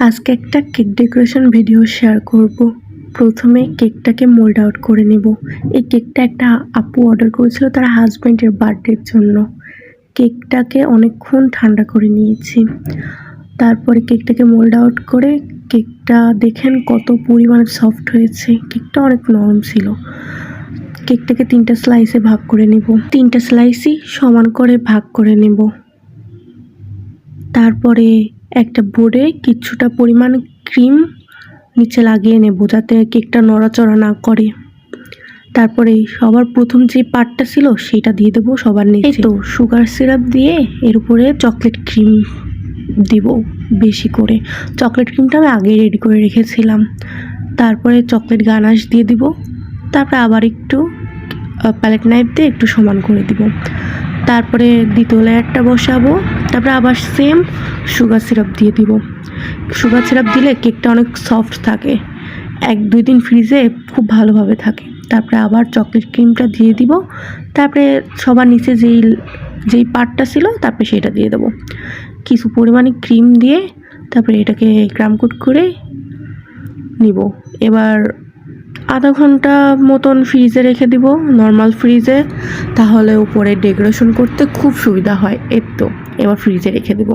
আজকে একটা cake decoration video share করব। প্রথমে কেকটাকে মোল্ড আউট করে নেব। এই কেকটা একটা আপু অর্ডার করেছিল তার হাজব্যান্ডের বার্থডের জন্য। কেকটাকে অনেকক্ষণ ঠান্ডা করে নিয়েছি। তারপরে কেকটাকে মোল্ড আউট করে কেকটা দেখেন কত পরিমাণে সফট হয়েছে। কেকটা অনেক নরম ছিল। কেকটাকে তিনটা স্লাইসে ভাগ করে নেব। তিনটা স্লাইসই সমান করে ভাগ করে নেব। তারপরে একটা বোর্ডে কিছুটা পরিমাণ ক্রিম নিচে লাগিয়ে নেব যাতে কেকটা নড়াচড়া না করে। তারপরে সবার প্রথম যে পার্টটা ছিল সেটা দিয়ে দেবো সবার নিচে। তো সুগার সিরাপ দিয়ে এর উপরে চকলেট ক্রিম দিব বেশি করে। চকলেট ক্রিমটা আমি আগেই রেডি করে রেখেছিলাম। তারপরে চকলেট গানাশ দিয়ে দিব। তারপরে আবার একটু প্যালেট নাইফ দিয়ে একটু সমান করে দিব। তারপরে দ্বিতীয় লেয়ারটা বসাবো। তারপরে আবার সেম সুগার সিরাপ দিয়ে দিব। সুগার সিরাপ দিলে কেকটা অনেক সফট থাকে। এক, দুই দিন ফ্রিজে খুব ভালোভাবে থাকে। তারপরে আবার চকলেট ক্রিমটা দিয়ে দিব। তারপরে সবার নিচে যেই যেই পার্টটা ছিল, তারপরে সেটা দিয়ে দেবো। কিছু পরিমাণে ক্রিম দিয়ে তারপরে এটাকে ক্রামকুট করে নিব। এবার আধা ঘণ্টা মতন ফ্রিজে রেখে দিব নর্মাল ফ্রিজে তাহলে উপরে ডেকোরেশন করতে খুব সুবিধা হয়, এর তো। এবার ফ্রিজে রেখে দেব।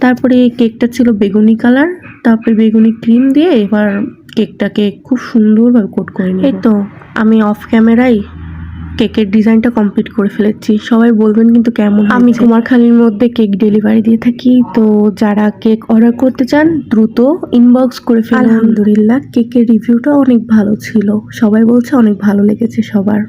তারপরে কেকটা ছিল বেগুনি কালার তারপরে বেগুনি ক্রিম দিয়ে এবার কেকটাকে খুব সুন্দরভাবে কোট করে নিই এই তো আমি অফ ক্যামেরায় কেকের ডিজাইনটা কমপ্লিট করে ফেলেছি। সবাই বলবেন কিন্তু কেমন আমি কুমারখালীর মধ্যে কেক ডেলিভারি দিয়ে থাকি তো যারা কেক অর্ডার করতে চান দ্রুত ইনবক্স করে ফেলুন। আলহামদুলিল্লাহ কেকের রিভিউটা অনেক ভালো ছিল। সবাই বলছে অনেক ভালো লেগেছে সবার।